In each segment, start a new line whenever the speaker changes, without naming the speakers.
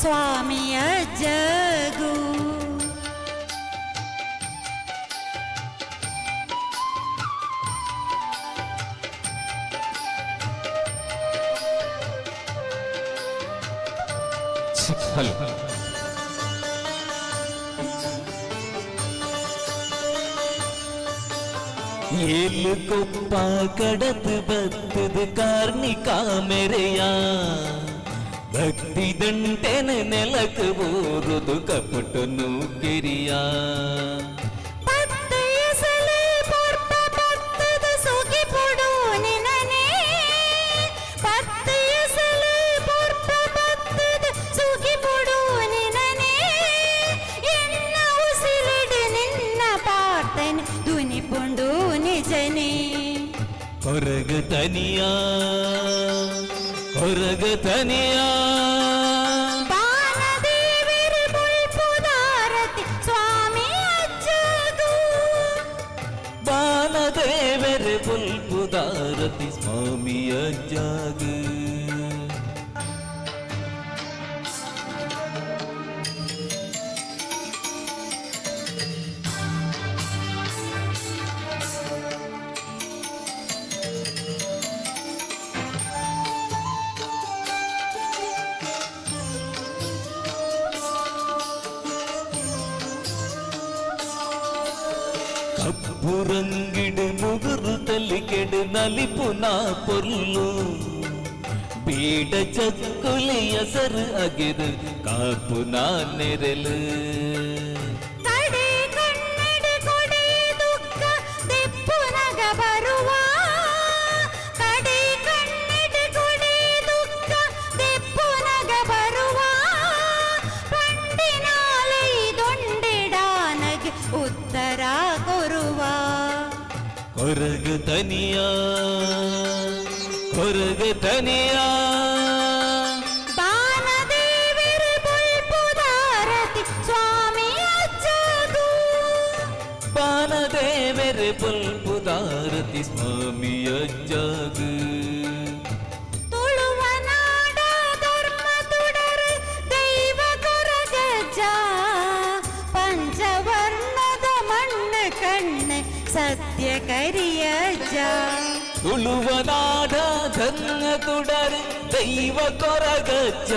ಬುಲ್ಪುದಾರತಿ ಸ್ವಾಮಿ ಅಜ್ಜಗು
hello
ಏಳು ಕೊಪ್ಪ ಕಡದು ಬತ್ತದು ಕಾರ್ಣಿಕ ಮೆರೆಯ ಭಕ್ತಿ ದಂಟೆನ ನೆಲಕ ಬೋರುದು ಕಪಟನು ಕಿರಿಯ
ಪತ್ತು ಎಸಲು ಪೊರ್ಪ ಪತ್ತದ ಸುಗಿ ಪುಡು ನಿನನೆ ಪತ್ತು ಎಸಲು ಪೊರ್ಪ ಪತ್ತದ ಸುಗಿ ಪುಡು ನಿನನೆ ಎನ್ನ ಉಸಿರಡು ನಿನ್ನ ಪಾರ್ತನೆ ಧ್ವನಿ ಪುಂಡು ನಿಜನೇ
ಹೊರಗ ತನಿಯ ಹೊರಗ ತನಿಯ
ಬಾಲದೇವರು ಬುಲ್ಪುದಾರತಿ ಸ್ವಾಮಿ ಅಜ್ಜಗು
ಬಾಲದೇವರ ಬುಲ್ಪುದಾರತಿ ಸ್ವಾಮಿಯ ಜಾಗ
ಕಪ್ಪುರಂಗಿಡು ಮುಗುರು ತಲಿಕೆಡು ನಲಿಪು പൊല്ലു ಪೊರ್ಲು ചക്കുലിയ സറ് അകിത് കാപ്പു നാനെരൽ തടി കണ്ണട കൊടേ ദുഃഖ തെപ്പുനക
ಹೊರಗ ತನಿಯ ಹೊರಗ ತನಿಯ
ಬಾನದೇವರು ಬುಲ್ಪುದಾರತಿ ಸ್ವಾಮಿ ಅಜ್ಜದು
ಬಾನದೇವರ ಬಲ್ಪುದಾರತಿ ಸ್ವಾಮಿಯ ಜಾಗ
ಸತ್ಯ ಕರಿಯಜ್ಜ
ತುಳುವನಾಡ ಧನ್ಯ ತುಡರ್ ದೈವ ಕೊರಗಜ್ಜ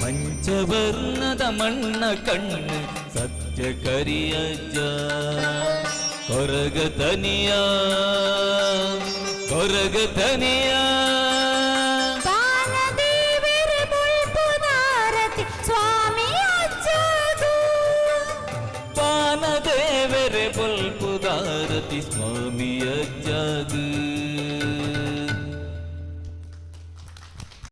ಪಂಚವರ್ಣದ ಮಣ್ಣ ಕಣ್ಣು ಸತ್ಯ ಕರಿಯಜ್ಜ ಕೊರಗ ತನಿಯ ಕೊರಗ ತನಿಯ प्रतिस्मि यज्जद्